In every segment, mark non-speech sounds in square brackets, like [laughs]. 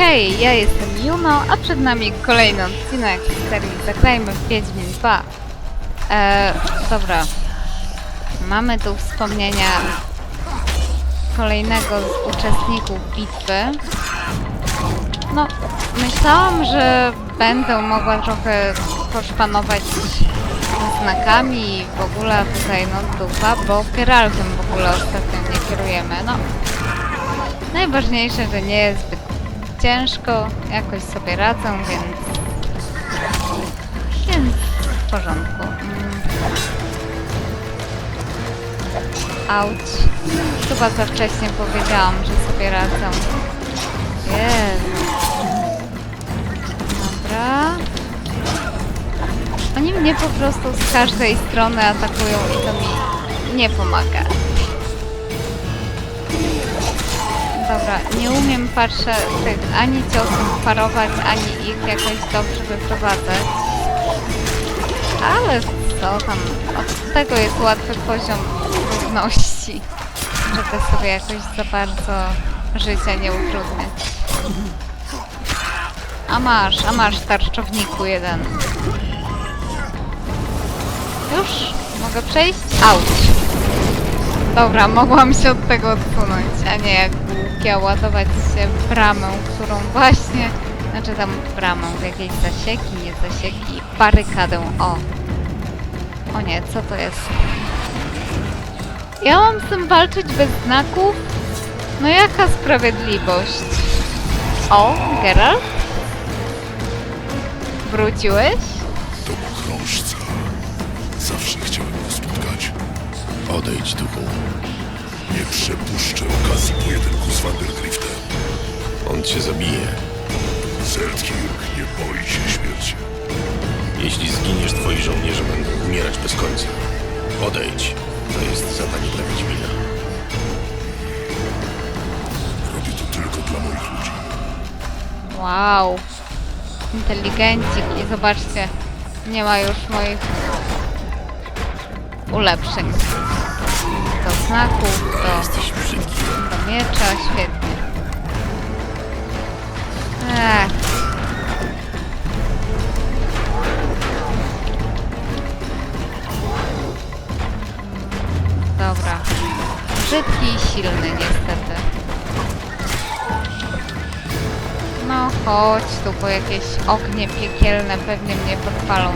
Hej, ja jestem Juno, a przed nami kolejny odcinek serii Zagrajmy w Wiedźmin 2. E, dobra. Mamy tu wspomnienia kolejnego z uczestników bitwy. No, myślałam, że będę mogła trochę poszpanować znakami i w ogóle tutaj no dupa, bo Geraltem w ogóle ostatnio nie kierujemy. No, Najważniejsze, że nie jest zbyt ciężko, jakoś sobie radzę, więc... Więc w porządku. Mm. Auć. Chyba za wcześnie powiedziałam, że sobie radzę. Jezu. Dobra. Oni mnie po prostu z każdej strony atakują i to mi nie pomaga. Dobra, nie umiem patrzę tych ani ciosów parować, ani ich jakoś dobrze wyprowadzać. Ale co tam, od tego jest łatwy poziom trudności, żeby sobie jakoś za bardzo życia nie utrudniać. A masz, a masz tarczowniku jeden. Już? Mogę przejść? Auć. Dobra, mogłam się od tego odsunąć, a nie jak głupia ładować się w bramę, którą właśnie, znaczy tam w bramę, w jakieś zasieki, nie zasieki, barykadę, o. O nie, co to jest? Ja mam z tym walczyć bez znaków? No jaka sprawiedliwość? O, Geralt? Wróciłeś? To krążca. Zawsze chciałem. Odejdź, duchu. Nie przepuszczę okazji pojedynku z Vandergriftem. On cię zabije. Zeltkirk nie boi się śmierci. Jeśli zginiesz, twoi żołnierze będą umierać bez końca. Odejdź. To jest zadanie dla Wiedźmina. Robię to tylko dla moich ludzi. Wow. Inteligencik i zobaczcie, nie ma już moich ulepszeń. Znaków, do, do miecza, świetnie. Ech. Dobra. Brzydki i silny niestety. No chodź tu, bo jakieś ognie piekielne pewnie mnie podpalą.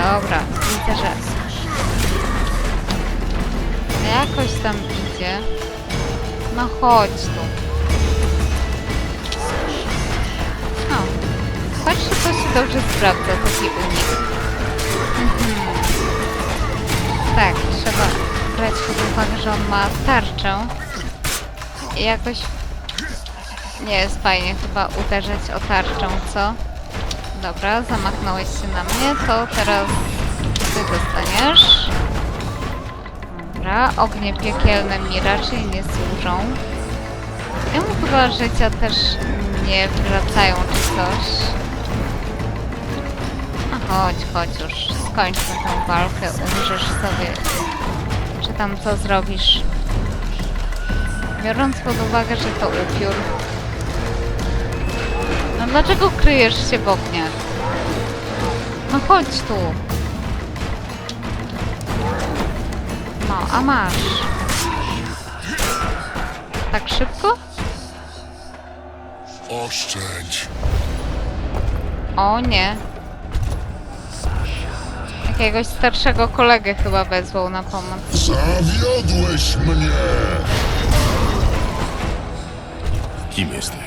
Dobra, widzę, że jakoś tam idzie. No chodź tu. No. Patrz, to się dobrze sprawdza, taki unik. Mhm. Tak, trzeba brać pod uwagę, że on ma tarczę. I jakoś nie jest fajnie chyba uderzać o tarczę, co? Dobra, zamachnąłeś się na mnie, to teraz ty dostaniesz. Dobra, ognie piekielne mi raczej nie służą. Jemu chyba życia też nie wracają czy coś. A chodź, chodź już, skończmy tę walkę, umrzesz sobie. Czy tam co zrobisz? Biorąc pod uwagę, że to upiór. Dlaczego kryjesz się w ogniach? No chodź tu. No, a masz. Tak szybko? Oszczędź. O nie. Jakiegoś starszego kolegę chyba wezwał na pomoc. Zawiodłeś mnie! Kim jesteś?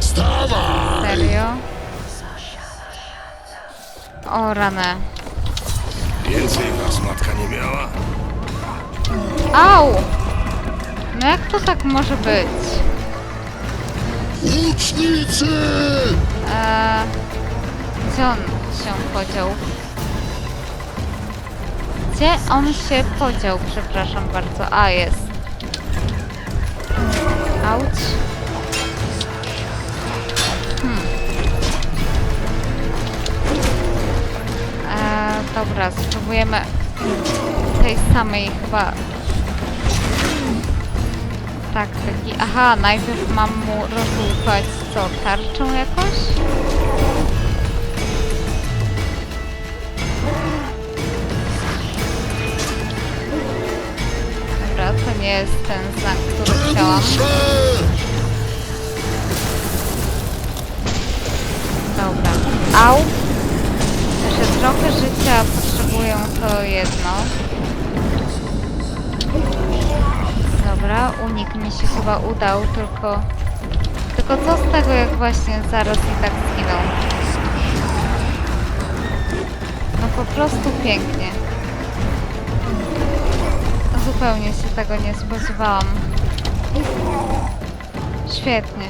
Stawaj! Serio? O ranę. Więcej was matka nie miała? Au! No jak to tak może być? Łucznicy! Eee, gdzie on się podział? Gdzie on się podział? Przepraszam bardzo. A, jest. Auć. Hmm. Eee, Dobra, spróbujemy tej samej chyba taktyki. Aha, najpierw mam mu rozłupać co, tarczą jakoś? Nie jest ten znak, który chciałam. Dobra. Au! Jeszcze trochę życia potrzebują to jedno. Dobra, unik mi się chyba udał, tylko... Tylko co z tego, jak właśnie zaraz i tak zginął? No po prostu pięknie. Zupełnie się tego nie spodziewałam. Świetnie.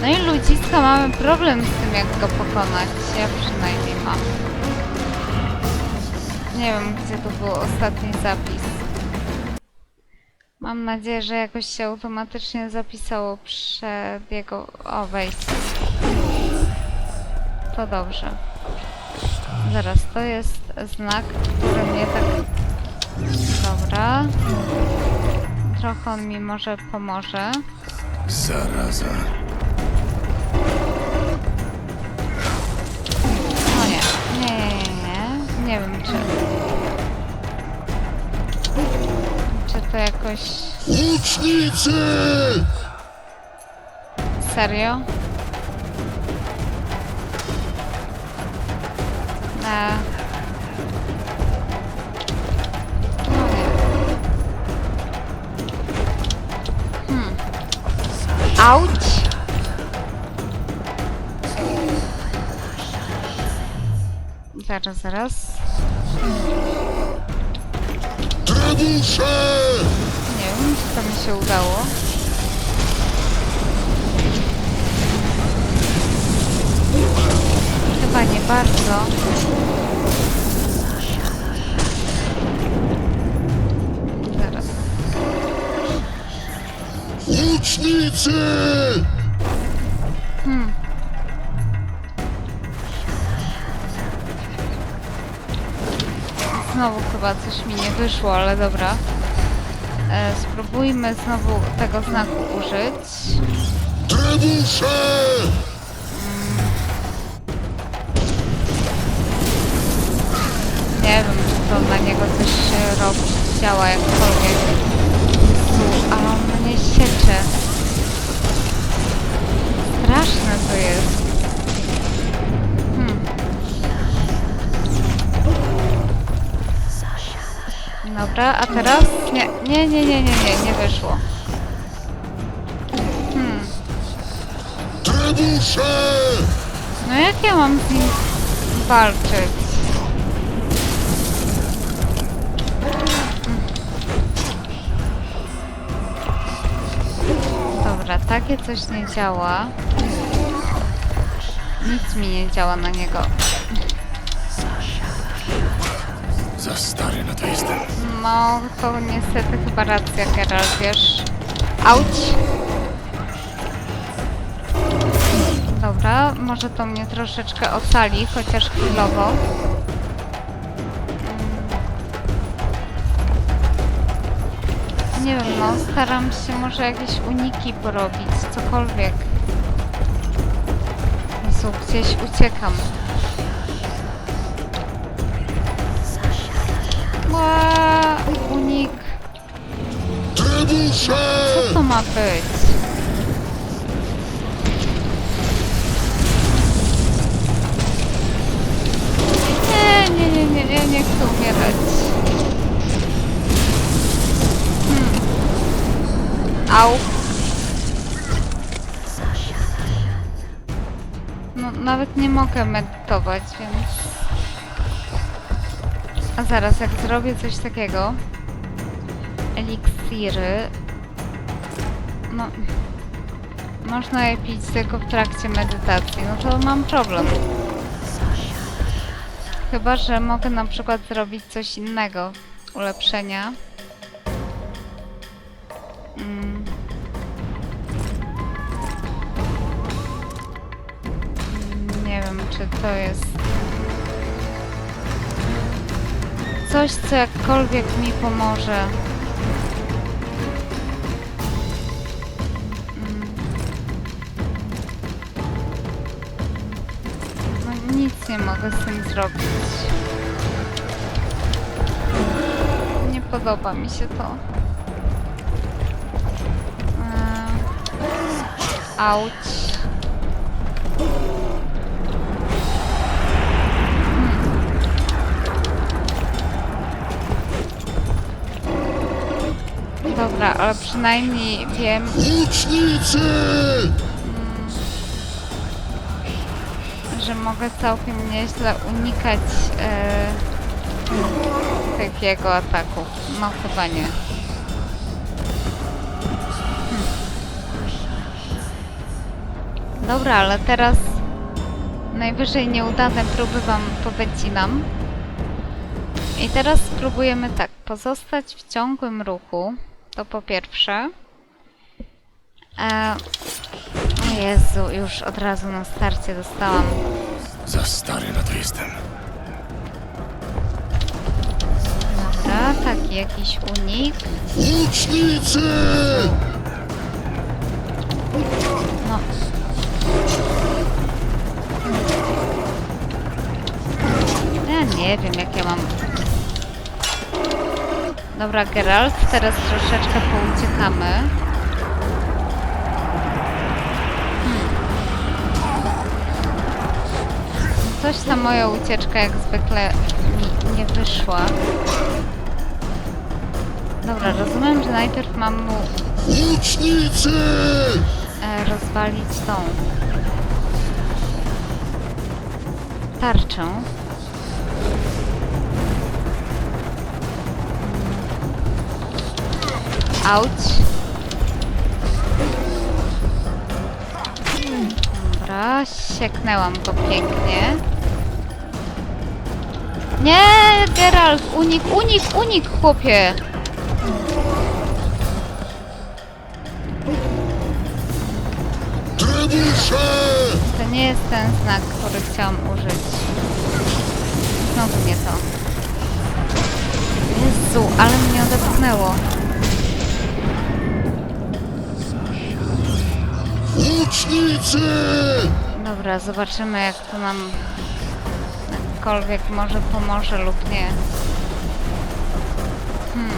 No i ludziska mamy problem z tym, jak go pokonać. Ja przynajmniej mam. Nie wiem, gdzie to był ostatni zapis. Mam nadzieję, że jakoś się automatycznie zapisało przed jego... O, wejście. To dobrze. Zaraz, to jest znak, który mnie tak... Dobra. Trochę on mi może pomoże. Zaraza. No nie, nie, nie, nie, nie. Nie wiem czy... Czy to jakoś... Łucznicy! Serio? Hmm. Auć! Zaraz, zaraz. Trebusze! Nie wiem, czy to mi się udało. Chyba nie bardzo. Zaraz. Łucznicy! Hmm. Znowu chyba coś mi nie wyszło, ale dobra. E, spróbujmy znowu tego znaku użyć. Trebusze! To na niego coś się robi, działa jakkolwiek. Jezu, ale on mnie siecze. Straszne to jest. Hmm. Dobra, a teraz? Nie, nie, nie, nie, nie, nie, nie wyszło. Hmm. No jak ja mam z nim walczyć? Dobra, takie coś nie działa. Nic mi nie działa na niego. Za stary na to jestem. No, to niestety chyba racja, Geralt, wiesz. Auć! Dobra, może to mnie troszeczkę ocali, chociaż chwilowo. Nie wiem, no, staram się może jakieś uniki porobić, cokolwiek. Jezu, gdzieś uciekam. Ła, unik. Co to ma być? Nie, nie, nie, nie, nie, nie chcę umierać. Au. No, nawet nie mogę medytować, więc... A zaraz, jak zrobię coś takiego... Eliksiry... No... Można je pić tylko w trakcie medytacji, no to mam problem. Chyba, że mogę na przykład zrobić coś innego. Ulepszenia. To jest coś, co jakkolwiek mi pomoże. Mm. No nic nie mogę z tym zrobić. Nie podoba mi się to. Eee, Auć. Dobra, ale przynajmniej wiem, Łucznicy! że mogę całkiem nieźle unikać e, tych jego ataków. No chyba nie. Hmm. Dobra, ale teraz najwyżej nieudane próby wam powycinam. I teraz spróbujemy tak, pozostać w ciągłym ruchu. To po pierwsze. E, o Jezu, już od razu na starcie dostałam. Za stary na to jestem. Dobra, taki jakiś unik. Łucznicy! No. Ja nie wiem, jak ja mam... Dobra, Geralt, teraz troszeczkę pouciekamy. Hmm. Coś ta moja ucieczka jak zwykle mi nie wyszła. Dobra, rozumiem, że najpierw mam mu Łucznicy! e, rozwalić tą tarczę. Auć. Dobra, sieknęłam go pięknie. Nie, Geralt, unik, unik, unik, chłopie! To nie jest ten znak, który chciałam użyć. Znowu nie to. Jezu, ale mnie odepchnęło. Łucznicy! Dobra, zobaczymy jak to nam jakkolwiek może pomoże lub nie. Hmm,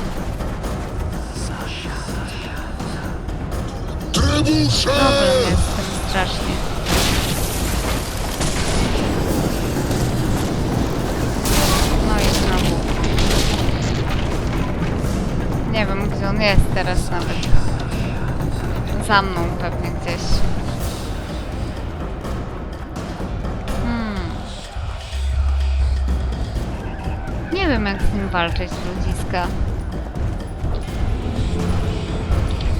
Trebusze! problem jest z tym strasznie. No i znowu. Nie wiem gdzie on jest teraz nawet. Za mną pewnie gdzieś. Hmm. Nie wiem jak z nim walczyć ludziska.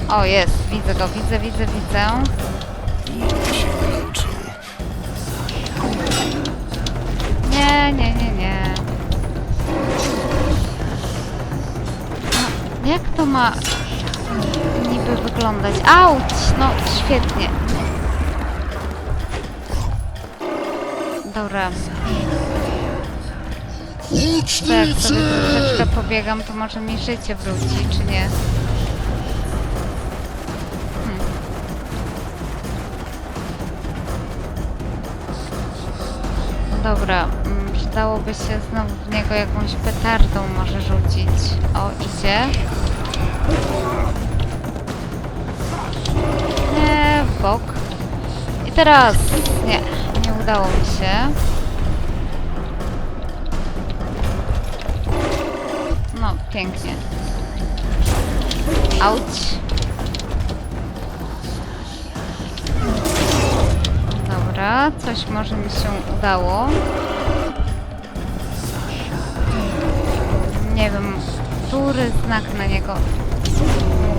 O jest, widzę go, widzę, widzę, widzę. Nie, nie, nie, nie. No, jak to ma niby wyglądać? Auć! No, świetnie. Dobra, to jak sobie troszeczkę pobiegam, to może mi życie wróci, czy nie? Hmm. Dobra, mm, przydałoby się znowu w niego jakąś petardą może rzucić. O, idzie. I teraz... Nie, nie udało mi się. No, pięknie. Auć. Dobra, coś może mi się udało. Nie wiem, który znak na niego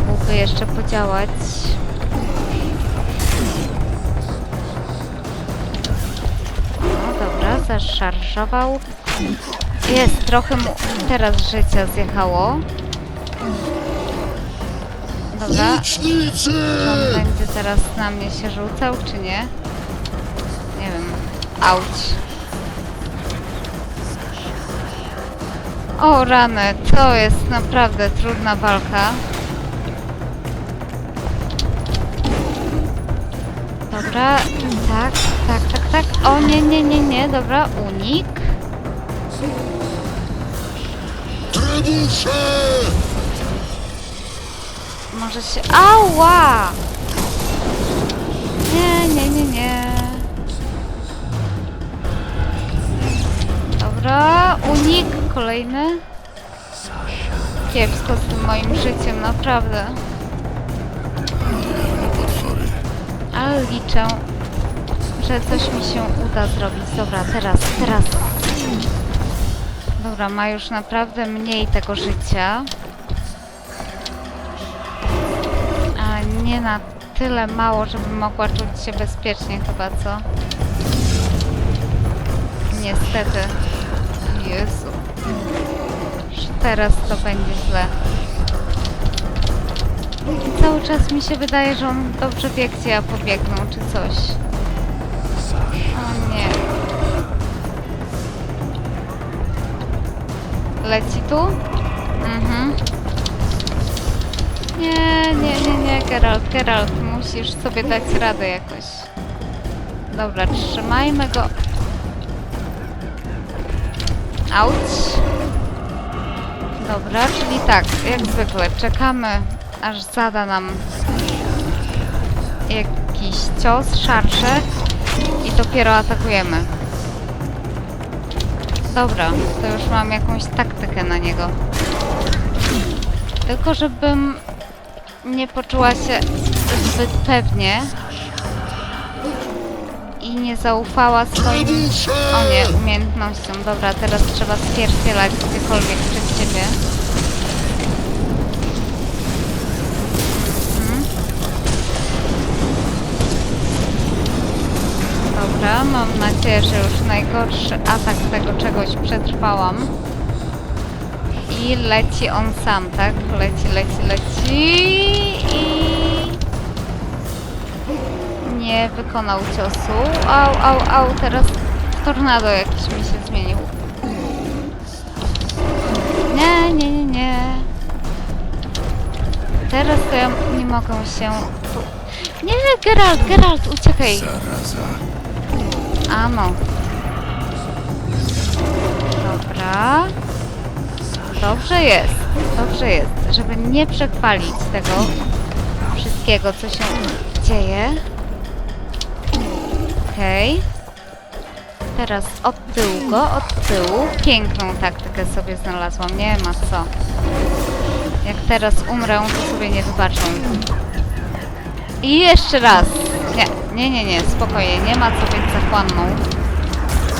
mógłby jeszcze podziałać. Zaszarżował. Jest, trochę mu teraz życia zjechało. Dobra, on będzie teraz na mnie się rzucał, czy nie? Nie wiem. Auć. O rany, to jest naprawdę trudna walka. Dobra, tak, tak, tak, tak. O nie, nie, nie, nie, dobra, unik. Trebusze! Może się... Ała! Nie, nie, nie, nie. Dobra, unik kolejny. Kiepsko z tym moim życiem, naprawdę. Liczę, że coś mi się uda zrobić. Dobra, teraz, teraz. Dobra, ma już naprawdę mniej tego życia. Ale nie na tyle mało, żebym mogła czuć się bezpiecznie chyba, co? Niestety. Jezu. Już teraz to będzie źle. Cały czas mi się wydaje, że on dobrze wie, gdzie ja pobiegną, czy coś. O nie. Leci tu? Mhm. Nie, nie, nie, nie, Geralt, Geralt, musisz sobie dać radę jakoś. Dobra, trzymajmy go. Auć. Dobra, czyli tak, jak zwykle, czekamy aż zada nam jakiś cios, szarże i dopiero atakujemy. Dobra, to już mam jakąś taktykę na niego. Tylko żebym nie poczuła się zbyt pewnie i nie zaufała swoim o nie, umiejętnością. Dobra, teraz trzeba spierdzielać gdziekolwiek przed ciebie. Mam nadzieję, że już najgorszy atak tego czegoś przetrwałam. I leci on sam, tak? Leci, leci, leci i nie wykonał ciosu. Au, au, au, teraz tornado jakiś mi się zmienił. Nie, nie, nie, nie. Teraz to ja nie mogę się... Nie, Geralt, Geralt, uciekaj. Zaraza. Amo. Dobra. Dobrze jest, dobrze jest, żeby nie przechwalić tego wszystkiego, co się dzieje. Okej. Teraz od tyłu go, od tyłu. Piękną taktykę sobie znalazłam, nie ma co. Jak teraz umrę, to sobie nie wybaczą. I jeszcze raz. Nie, nie, nie, nie, spokojnie, nie ma co być zachłanną.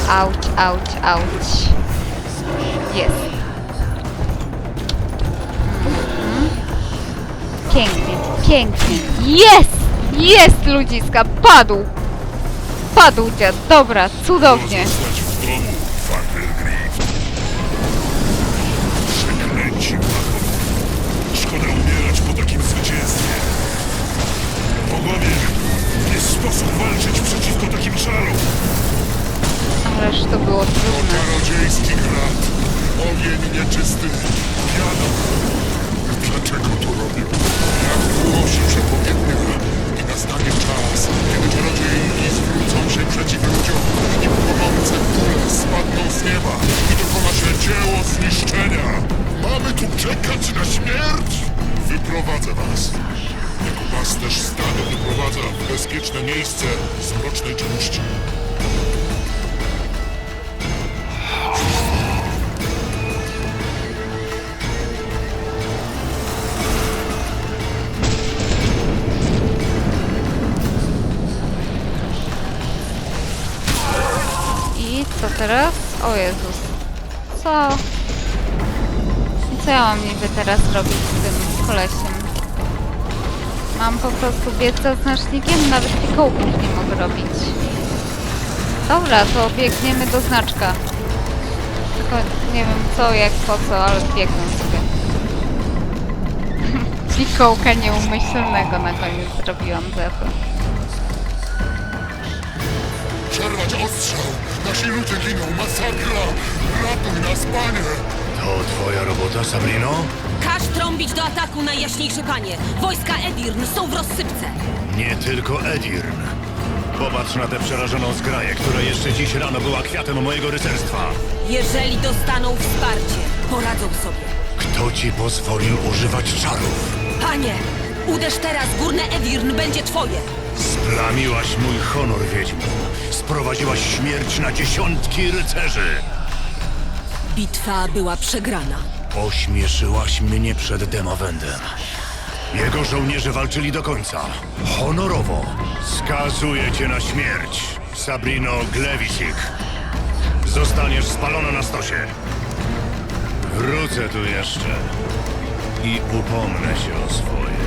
Auć, auć, auć. Jest. Mhm. Pięknie, pięknie. Jest! Jest, ludziska! Padł! Padł dziad, dobra, cudownie. Szkoda umierać po takim zwycięstwie. Sposób walczyć przeciwko takim czarom. Ależ to było trudne. Czarodziejski grat, ogień nieczysty, wiadomo. Dlaczego to robią? Jak głosi przepowiednia i nastanie czas, kiedy czarodziejki zwrócą się przeciw ludziom i płonące kule spadną z nieba i dokona się dzieło zniszczenia. Mamy tu czekać na śmierć? Wyprowadzę was. Jako pasterz stado wyprowadza w bezpieczne miejsce z mrocznej czeluści. I co teraz? O Jezus. Co? I co ja mam niby teraz robić z tym kolesiem? Mam po prostu biec za znacznikiem? Nawet fikołków nie mogę robić. Dobra, to biegniemy do znaczka. Tylko nie wiem co, jak, po co, ale biegnę sobie. [laughs] Fikołka nieumyślnego na koniec zrobiłam za to. przerwać ostrzał! Nasi ludzie giną! Masakra! Ratuj nas, panie! To twoja robota, Sabrino? Każ trąbić do ataku, najjaśniejszy panie! Wojska Edirn są w rozsypce! Nie tylko Edirn. Popatrz na tę przerażoną zgraję, która jeszcze dziś rano była kwiatem mojego rycerstwa. Jeżeli dostaną wsparcie, poradzą sobie. Kto ci pozwolił używać czarów? Panie, uderz teraz, górne Edirn będzie twoje! Splamiłaś mój honor, Wiedźmo. Sprowadziłaś śmierć na dziesiątki rycerzy. Bitwa była przegrana. Ośmieszyłaś mnie przed Demawendem. Jego żołnierze walczyli do końca. Honorowo. Skazuję cię na śmierć, Sabrino Glewisik. Zostaniesz spalona na stosie. Wrócę tu jeszcze i upomnę się o swoje.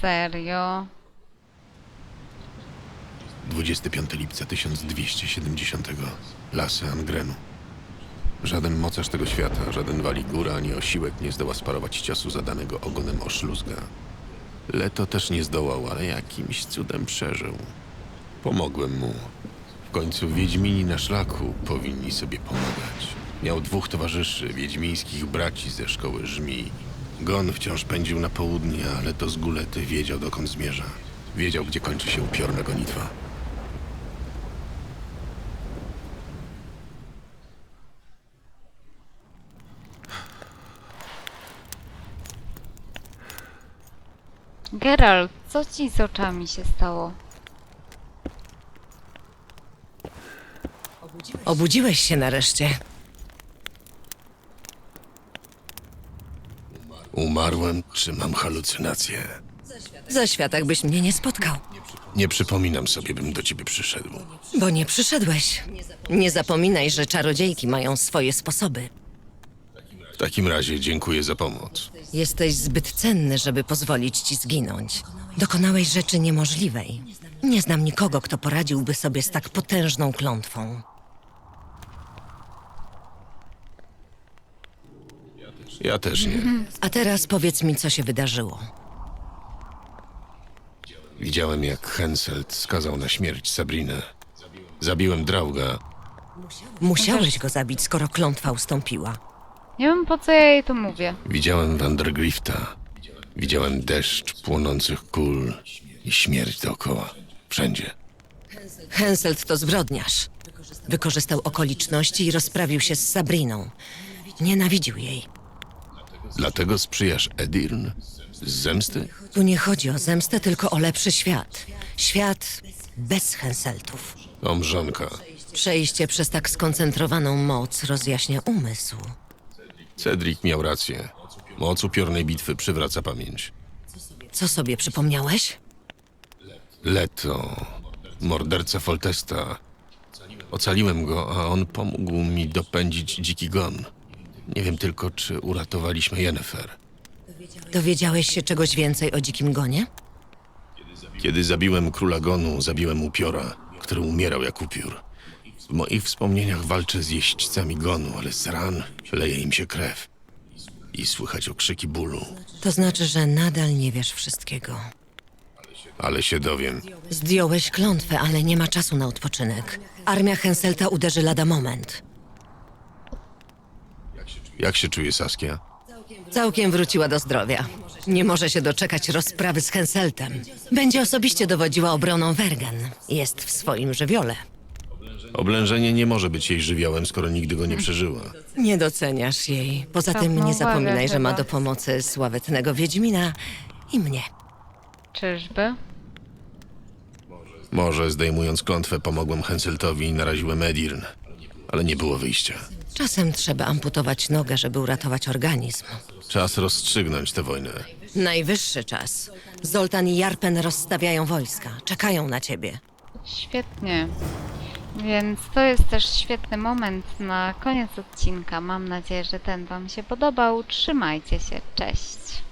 Serio? 25 lipca 1270. Lasy Angrenu. Żaden mocarz tego świata, żaden waligura ani osiłek nie zdoła sparować ciosu zadanego ogonem oszluzga. Leto też nie zdołał, ale jakimś cudem przeżył. Pomogłem mu. W końcu Wiedźmini na szlaku powinni sobie pomagać. Miał dwóch towarzyszy, wiedźmińskich braci ze szkoły żmi. Gon wciąż pędził na południe, ale to z Gulety wiedział dokąd zmierza. Wiedział, gdzie kończy się upiorna gonitwa. Geralt, co ci z oczami się stało? Obudziłeś się nareszcie. Umarłem, czy mam halucynacje? Za światach byś mnie nie spotkał, Nie przypominam sobie, bym do ciebie przyszedł. bo nie przyszedłeś. Nie zapominaj, że czarodziejki mają swoje sposoby. W takim razie dziękuję za pomoc. Jesteś zbyt cenny, żeby pozwolić ci zginąć. Dokonałeś rzeczy niemożliwej. Nie znam nikogo, kto poradziłby sobie z tak potężną klątwą. Ja też nie. A teraz powiedz mi, co się wydarzyło. Widziałem, jak Henselt skazał na śmierć Sabrinę. Zabiłem Drauga. Musiałeś go zabić, skoro klątwa ustąpiła. Nie wiem po co ja jej to mówię. Widziałem Vandergrifta. Widziałem deszcz płonących kul i śmierć dookoła. Wszędzie. Henselt to zbrodniarz. Wykorzystał okoliczności i rozprawił się z Sabriną. Nienawidził jej. Dlatego sprzyjasz Edirn? Z zemsty? Tu nie chodzi o zemstę, tylko o lepszy świat. Świat bez Henseltów. O mrzonka. Przejście przez tak skoncentrowaną moc rozjaśnia umysł. Cedric miał rację. Moc upiornej bitwy przywraca pamięć. Co sobie przypomniałeś? Leto. Morderca Foltesta. Ocaliłem go, a on pomógł mi dopędzić dziki gon. Nie wiem tylko, czy uratowaliśmy Yennefer. Dowiedziałeś się czegoś więcej o dzikim gonie? Kiedy zabiłem króla gonu, zabiłem upiora, który umierał jak upiór. W moich wspomnieniach walczę z jeźdźcami gonu, ale z ran leje im się krew. I słychać okrzyki bólu. To znaczy, że nadal nie wiesz wszystkiego. Ale się dowiem. Zdjąłeś klątwę, ale nie ma czasu na odpoczynek. Armia Henselta uderzy lada moment. Jak się czuje Saskia? Całkiem wróciła do zdrowia. Nie może się doczekać rozprawy z Henseltem. Będzie osobiście dowodziła obroną Wergen. Jest w swoim żywiole. Oblężenie nie może być jej żywiołem, skoro nigdy go nie przeżyła. Nie doceniasz jej. Poza tym nie zapominaj, że ma chyba. do pomocy sławetnego Wiedźmina i mnie. Czyżby? Może zdejmując klątwę pomogłem Henseltowi i naraziłem Edirn, ale nie było wyjścia. Czasem trzeba amputować nogę, żeby uratować organizm. Czas rozstrzygnąć tę wojnę. Najwyższy czas. Zoltan i Jarpen rozstawiają wojska. Czekają na ciebie. Świetnie. Więc to jest też świetny moment na koniec odcinka. Mam nadzieję, że ten Wam się podobał. Trzymajcie się. Cześć.